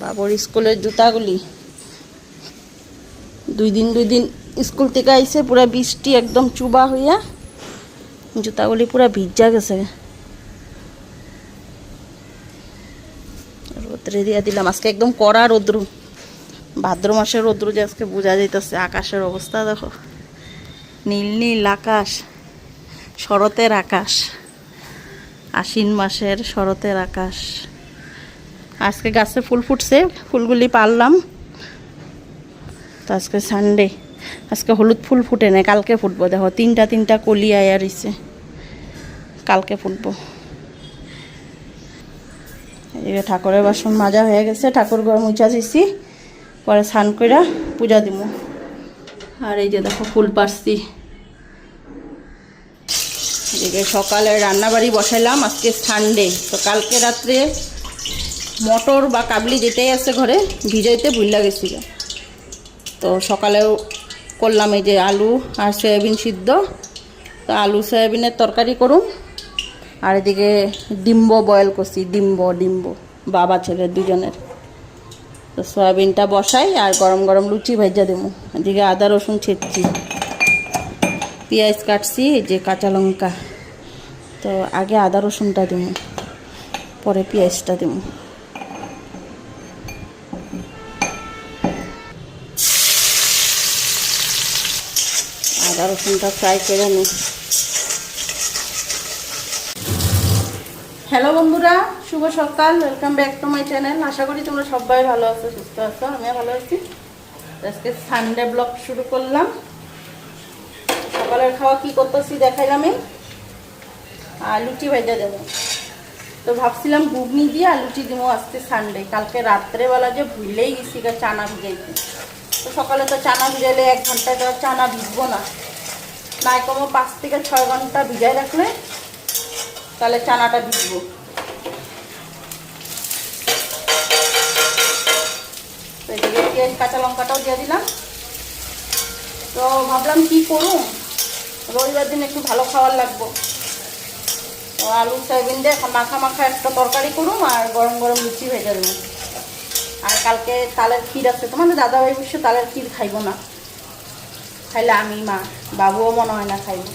বাবর স্কুলের জুতাগুলি। দুই দিন দুই দিন স্কুল থেকে আইসে পুরা বৃষ্টি একদম চুবা হইয়া জুতাগুলি পুরা ভিজা গেছে। রোদ্রে দিয়া দিলাম। আজকে একদম কড়া রৌদ্র। ভাদ্র মাসের রৌদ্র যে আজকে বোঝা যাইতেছে, আকাশের অবস্থা দেখো। নীল নীল আকাশ, শরতের আকাশ, আশ্বিন মাসের শরতের আকাশ। আজকে গাছে ফুল ফুটছে, ফুলগুলি পারলাম। তো আজকে সানডে আজকে হলুদ ফুল ফুটে না কালকে ফুটবো। দেখো, তিনটা তিনটা কলি আয়া কালকে ফুটবো। এদিকে ঠাকুরের বাসন মাজা হয়ে গেছে, ঠাকুর ঘর মুছা দিছি। পরে স্নান কইরা পূজা দিব আর এই যে দেখো, ফুল পারছি। এদিকে সকালে রান্নাবাড়ি বসাইলাম, আজকে সানডে তো কালকে রাত্রে মটর বা কাবলি যেটাই আছে ঘরে, ভিজাইতে ভুল্লা গেছিল। তো সকালেও করলাম এই যে আলু আর সয়াবিন সিদ্ধ। তো আলু সয়াবিনের তরকারি করুম। আর এদিকে ডিম্ব বয়েল করছি, ডিম্ব ডিম্ব, বাবা ছেলে দুজনের। তো সয়াবিনটা বসাই আর গরম গরম লুচি ভেজা দেবো। এদিকে আদা রসুন ছেঁচছি পেঁয়াজ কাটছি, এই যে কাঁচা লঙ্কা। তো আগে আদা রসুনটা দেবো, পরে পেঁয়াজটা দেবো আদা রসুনটা ফ্রাই করে নিই হ্যালো বন্ধুরা, শুভ সকাল welcome back to my channel আশা করি তোমরা সবাই ভালো আছো, সুস্থ আছো, আমিও ভালো আছি। আজকে সানডে ব্লগ শুরু করলাম। সকালের খাওয়া কি করতেছি দেখাইলাম আর লুচি ভেজা দেবো। তো ভাবছিলাম ঘুগনি দিয়ে আর লুচি দিব আজকে সানডে কালকে রাত্রেবেলা যে ভুলেই গেছি গা, চানা ভিজাইতে। তো সকালে তো চানা ভিজাইলে এক ঘন্টায় তো চানা ভিজবো না। কমও পাঁচ থেকে ছয় ঘণ্টা ভিজাই রাখলে তাহলে চানাটা ভিজবো। কাঁচা লঙ্কাটাও দিয়ে দিলাম। তো ভাবলাম কি করুন রবিবার দিন একটু ভালো খাবার লাগবো। তো আলু, সয়াবিন দিয়ে মাখা মাখা একটা তরকারি করুম আর গরম গরম লুচি ভেজে দেবো। আর কালকে তালের ক্ষীর আছে তোমাদের দাদাভাই অবশ্য তালের ক্ষীর খাইবো না। খাইলে আমি মা, বাবুও মনে হয় না খাইব।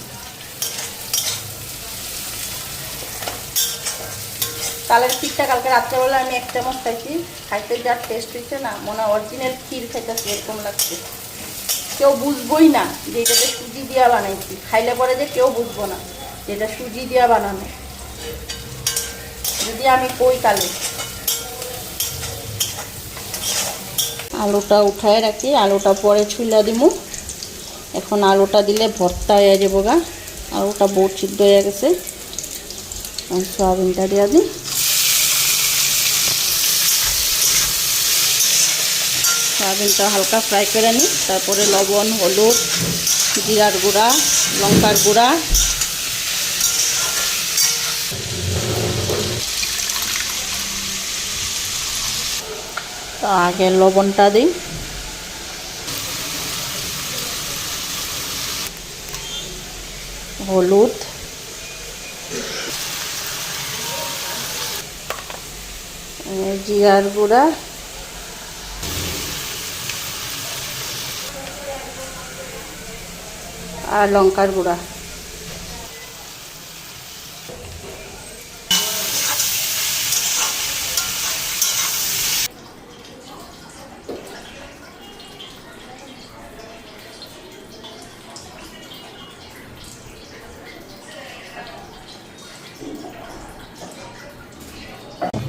তালের ক্ষীরটা কালকে রাত্রেবেলা আমি এক চামচ খাইছি, খাইতে যা টেস্ট হয়েছে না, মনে হয় অরিজিনাল ক্ষীর খাইতেছে, এরকম লাগছে। কেউ বুঝবই না যে এটাতে সুজি দিয়া বানাইছি। খাইলে পরে যে কেউ বুঝব না যে এটা সুজি দিয়া বানানো। যদি আমি কই তালে। আলুটা উঠায় রাখি, আলুটা পরে ছুলা দিমু। এখন আলুটা দিলে ভর্তা হয়ে যাব গা। আলুটা বহুত সিদ্ধ হয়ে গেছে। সয়াবিনটা দেওয়া দিই। সয়াবিনটা হালকা ফ্রাই করে নিই। তারপরে লবণ, হলুদ, জিরার গুঁড়া, লঙ্কার গুঁড়া। আগে লবণটা দিই। হলুদ। জিরার গুঁড়া। আর লঙ্কার গুঁড়া।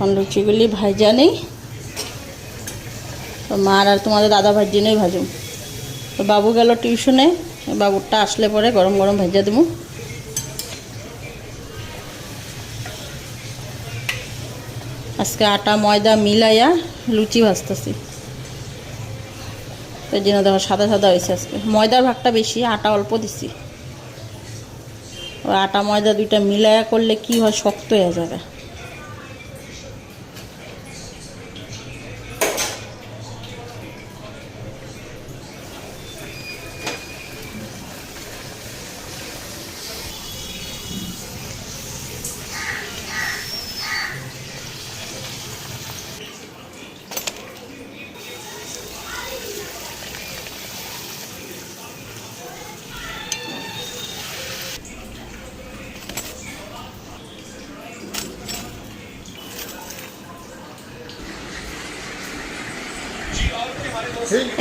এখন লুচিগুলি ভাজা নেই। তো মার আর তোমাদের দাদা ভাজি নেই ভাজুম। তো বাবু গেল টিউশনে, বাবুরটা আসলে পরে গরম গরম ভেজা দেবো। আজকে আটা, ময়দা মিলাইয়া লুচি ভাজতেছি। এই জন্য দেখো সাদা সাদা হয়েছে আজকে। ময়দার ভাগটা বেশি, আটা অল্প দিছি। আটা, ময়দা দুইটা মিলাইয়া করলে কি হয়, শক্ত হয়ে যাবে।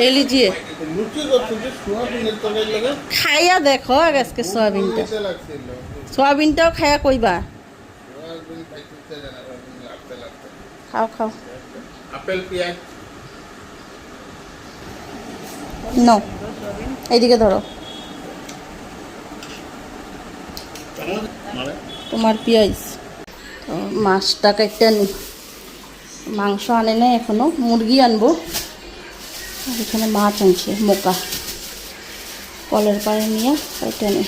এই লিজিয়ে লুচি করতে সোয়াবিনের তরকারি লাগে খাইয়া দেখো আজকে সয়াবিনটা। সয়াবিনটাও খাইয়া কইবা। না। খাও খাও। আপেল পেঁয়াজ। নো এইদিকে ধরো। তোমার পেঁয়াজ। মাছটা নি মাংস আনে নাই এখনও মুরগি আনব। এখানে মাছ আনছে, মোকা। কলের পাড়ে নিয়ে কাটতে নি।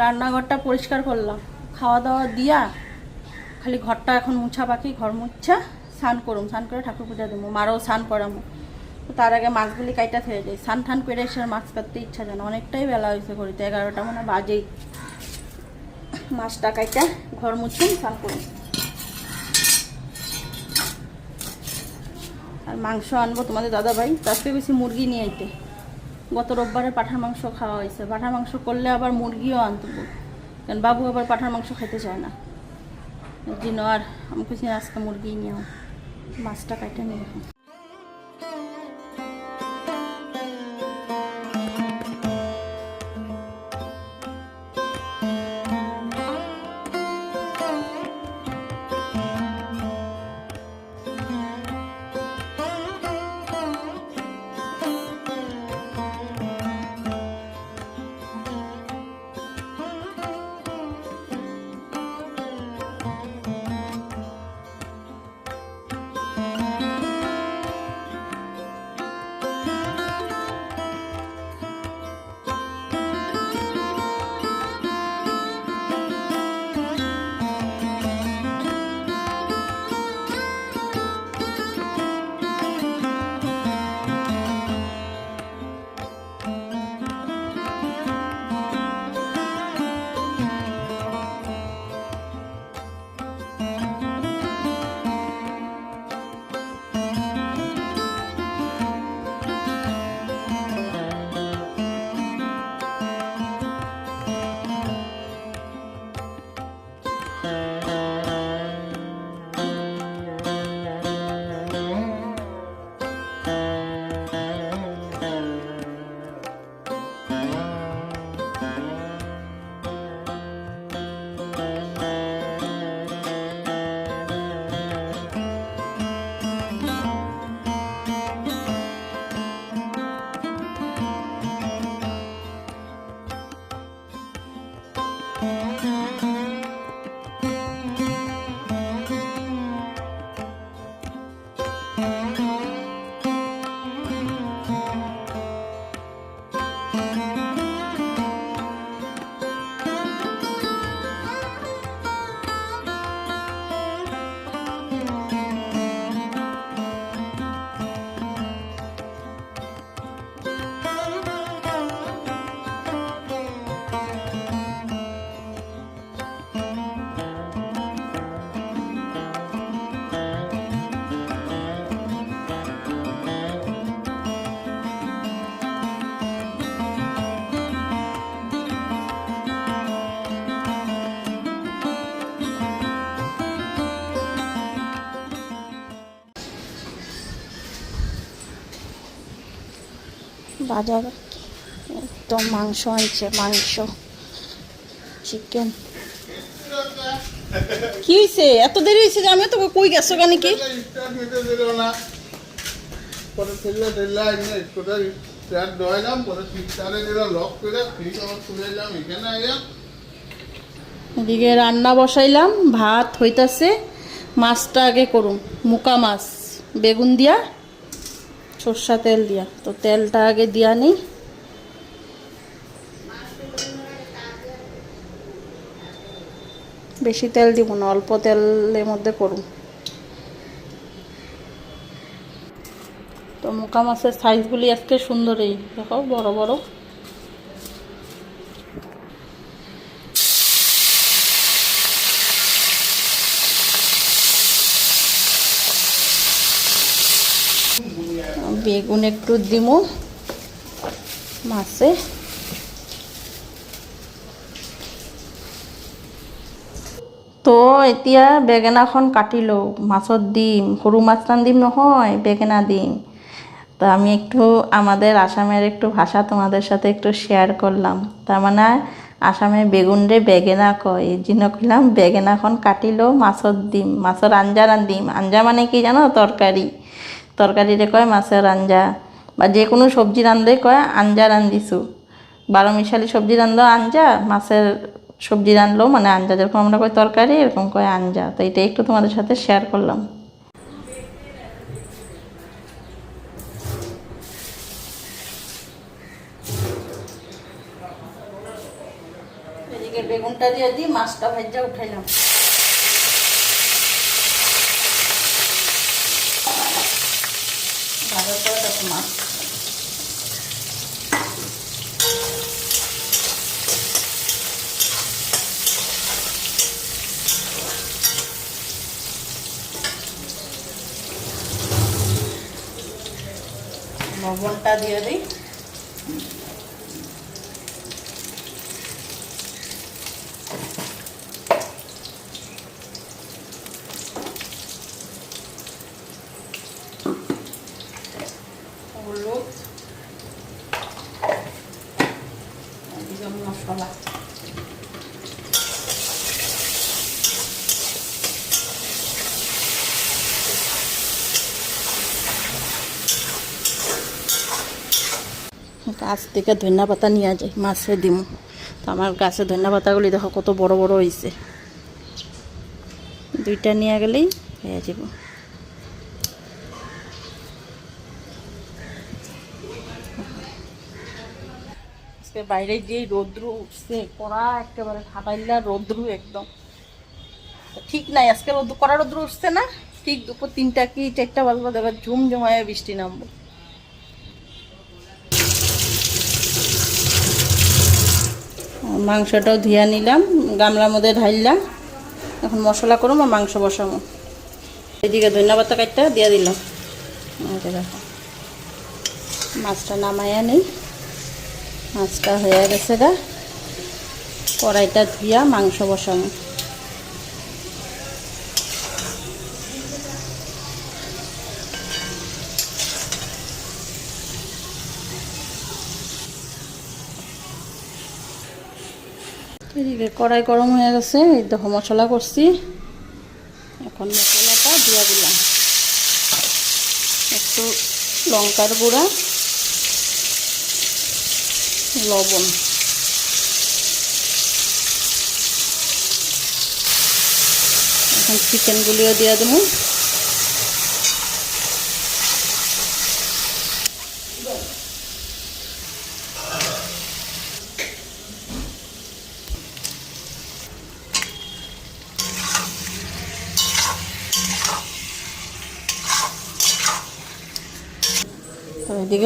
রান্নাঘরটা পরিষ্কার করলাম। খাওয়া দাওয়া দিয়া খালি ঘরটা এখন মুছা বাকি, ঘর মুছা, স্নান করুম। স্নান করে ঠাকুর পূজা দেবো। মারাও স্নান করামো তার আগে মাছগুলি কাইটা থেকে যাই সান টান করে এসে মাছ কাটতে ইচ্ছা জানো অনেকটাই বেলা হয়েছে ঘড়িতে। এগারোটা মানে বাজেই। মাছটা কাইটা ঘর মুছুন স্নান করুন আর মাংস আনব তোমাদের দাদা ভাই তার বেশি মুরগি নিয়ে আইতে। গত রোববারে পাঠার মাংস খাওয়া হয়েছে। পাঠার মাংস করলে আবার মুরগিও আনতে। কারণ বাবু আবার পাঠার মাংস খেতে চায় না। জন্য আর আমি কিছু আজকে মুরগি নিয়েও মাছটা কাটে নিয়ে বাজার একদম মাংস আনছে মাংস চিকেন কি হয়েছে এত দেরি হয়েছে যে আমি তো কই গেছো কেন কি? এদিকে রান্না বসাইলাম ভাত হইতাছে মাছটা আগে করুম মুকা মাছ বেগুন দিয়া সর্ষা তেল দিয়া। তো তেলটা আগে দিয়া নেই। বেশি তেল দিব না, অল্প তেলের মধ্যে করুন। তো মোকা মাছের সাইজগুলি আজকে সুন্দরই। দেখো, বড় বড়। চিকুন একটু দিমু। মাছে। তো এতিয়া বেঙেনাখন কাটি মাছত দিম। সৰু মাছ টান দিম নহয়, বেঙেনা দিম। তো আমি একটু আমাদের আসামের একটু ভাষা তোমাদের সাথে একটু শেয়ার করলাম। তার মানে আসামে বেগুন রে বেগেনা কয়। এই জন্য কইলাম বেগেনাখন কাটিলেও মাছত দিম। মাছৰ আঞ্জা ৰান্ধিম। আঞ্জা মানে কি জানো? তৰকাৰী তরকারিরে কয়, মাছের আঞ্জা? বা যে কোনো সবজি রান্ধলে কয়, আঞ্জা রান্ধিছো বারো মিশালি সবজি রান্ধলো আঞ্জা, মাছের সবজি রান্ধলেও মানে আঞ্জা যেরকম আমরা কই তরকারি, এরকম কয় আঞ্জা। তো এটা একটু তোমাদের সাথে শেয়ার করলাম। বেগুনটা দিয়ে দিই, মাছটা ভাজা উঠাইলাম। ভাজার পরে তারপর মাছ লবণটা দিয়ে দিই হলুদ এদিকে মশলা গাছ থেকে ধনিয়া পাতা নিয়ে যায় মাছে দিম। তো আমার গাছে ধনিয়া পাতাগুলি দেখো কত বড় বড় হয়েছে দুইটা নিয়ে গেলেই হয়ে যাব বাইরে যে রোদ্রু উঠছে, কড়া, একেবারে হাটাইলা রোদ্রু একদম। ঠিক নাই, আজকে রোদ্রু, কড়া রোদ্রু উঠছে না, ঠিক দুপুর তিনটা কি চারটা বাজবে দেখো ঝুম ঝুমায় বৃষ্টি নামবো। মাংসটাও ধুয়া নিলাম, গামলার মধ্যে ঢাইলাম এখন মশলা করুম আর মাংস বসাবো। এদিকে ধন্যবাদ কাটটা দিয়ে দিলাম। দেখো, মাছটা নামাইয়া নেই। মাছটা হয়ে গেছে গা। কড়াইটা ধুয়া মাংস বসাবো এদিকে কড়াই গরম হয়ে গেছে, এই দেখো মশলা করছি। এখন মশলাটা দিয়ে দিলাম। একটু লঙ্কার গুঁড়া, লবণ। এখন চিকেনগুলিও দিয়ে দেবো।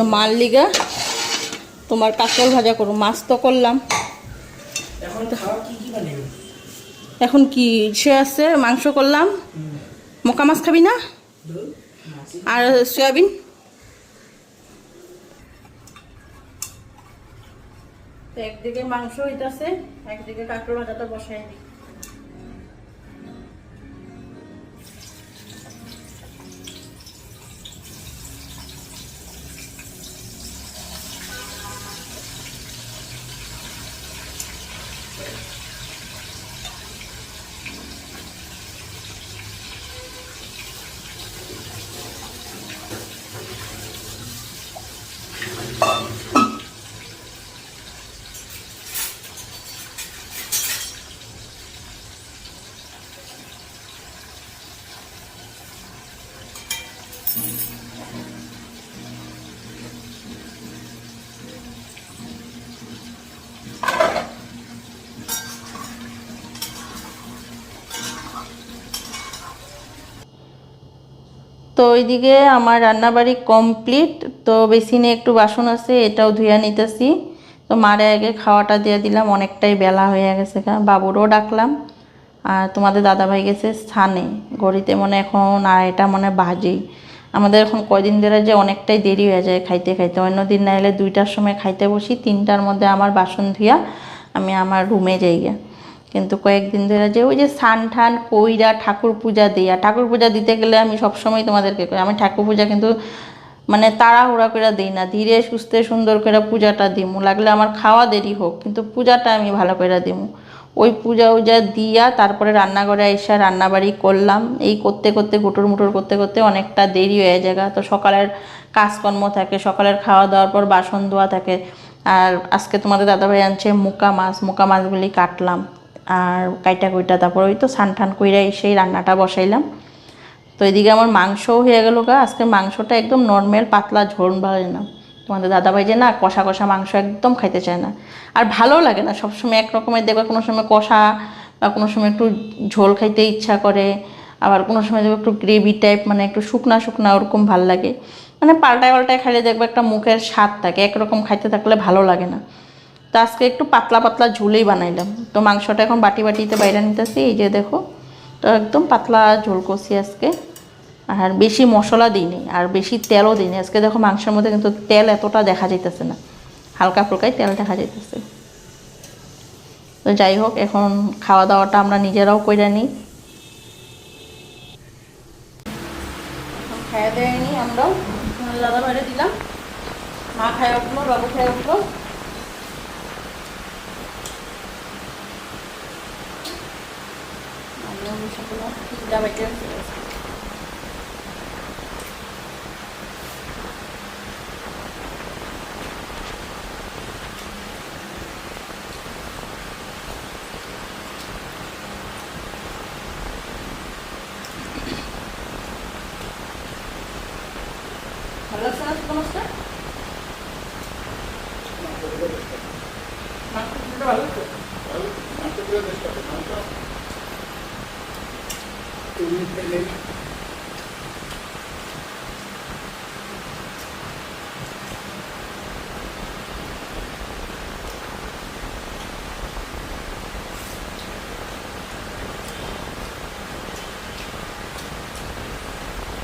এদিকে মাল লিগা তোমার কাঁচকল ভাজা করো মাছ তো করলাম। এখন কি কি বানাবে এখন কি সে আছে মাংস করলাম। মকা মাছ খাবি না? আর সয়াবিন? একদিকে মাংস হইতাছে একদিকে কাঁকড় ভাজাটা বসাই দিই। তো ওইদিকে আমার রান্নাবাড়ি কমপ্লিট তো বেসিনে একটু বাসন আছে, এটাও ধুয়ে নিতেছি। তো মারে আগে খাওয়াটা দিয়ে দিলাম, অনেকটাই বেলা হয়ে গেছে বাবুরও ডাকলাম, আর তোমাদের দাদাভাই গেছে স্থানে, ঘড়িতে মনে এখন আড়াইটা, মনে বাজেই। আমাদের এখন কয়দিন ধরে যে অনেকটাই দেরি হয়ে যায় খাইতে খাইতে। অন্য দিন না এলে দুইটার সময় খাইতে বসি, তিনটার মধ্যে আমার বাসন ধুইয়া আমি আমার রুমে যাই গিয়া কিন্তু কয়েকদিন ধরে যে ওই যে সান ঠান কইরা ঠাকুর পূজা দেয়া, ঠাকুর পূজা দিতে গেলে আমি সবসময় তোমাদেরকে কই, আমি ঠাকুর পূজা কিন্তু মানে তাড়াহুড়া করে দিই না, ধীরে সুস্থে সুন্দর করে পূজাটা দিমু, লাগলে আমার খাওয়া দেরি হোক, কিন্তু পূজাটা আমি ভালো করে দিমু। ওই পূজা উজা দিয়া তারপরে রান্নাঘরে এসে রান্নাবাড়ি করলাম, এই করতে করতে গুটুর মুটুর করতে করতে অনেকটা দেরি হয়ে যায় তো সকালের কাজকর্ম থাকে, সকালের খাওয়া দাওয়ার পর বাসন ধোয়া থাকে, আর আজকে তোমাদের দাদাভাই আনছে মুকা মাছ, মুকা মাছগুলি কাটলাম। আর কাইটা কুইটা, তারপর ওই তো সান ঠান কইরা এসেই রান্নাটা বসাইলাম। তো এদিকে আমার মাংসও হয়ে গেল গা, আজকে মাংসটা একদম নর্মাল পাতলা ঝোল ভালো না তোমাদের দাদাভাই যে না কষা কষা মাংস একদম খাইতে চায় না। আর ভালো লাগে না, সবসময় এক রকমের দেখবে কোনো সময় কষা বা কোনো সময় একটু ঝোল খাইতে ইচ্ছা করে, আবার কোনো সময় দেখবে একটু গ্রেভি টাইপ মানে একটু শুকনা শুকনা ওরকম ভালো লাগে। মানে পাল্টায় পাল্টায় খাইলে দেখবে একটা মুখের স্বাদ থাকে একরকম খাইতে থাকলে ভালো লাগে না। তো আজকে একটু পাতলা পাতলা ঝোলেই বানাইলাম। তো মাংসটা এখন বাটি বাটিতে বাইরে নিতেছি, এই যে দেখো, তো একদম পাতলা ঝোল করছি আজকে। আর বেশি মশলা দিইনি, আর বেশি তেলও দিইনি। আজকে দেখো মাংসের মধ্যে কিন্তু তেল এতটা দেখা যাইতেছে না, হালকা ফুলকাই তেল দেখা যাইতেছে। তো যাই হোক, এখন খাওয়া দাওয়াটা আমরা নিজেরাও করে নিই। খাইয়া দেয় নি আমরাও দাদা বাইরে দিলাম মা খাই উঠল বাবু খাই উঠল আমিও মিশে করলাম খিদা বাইতে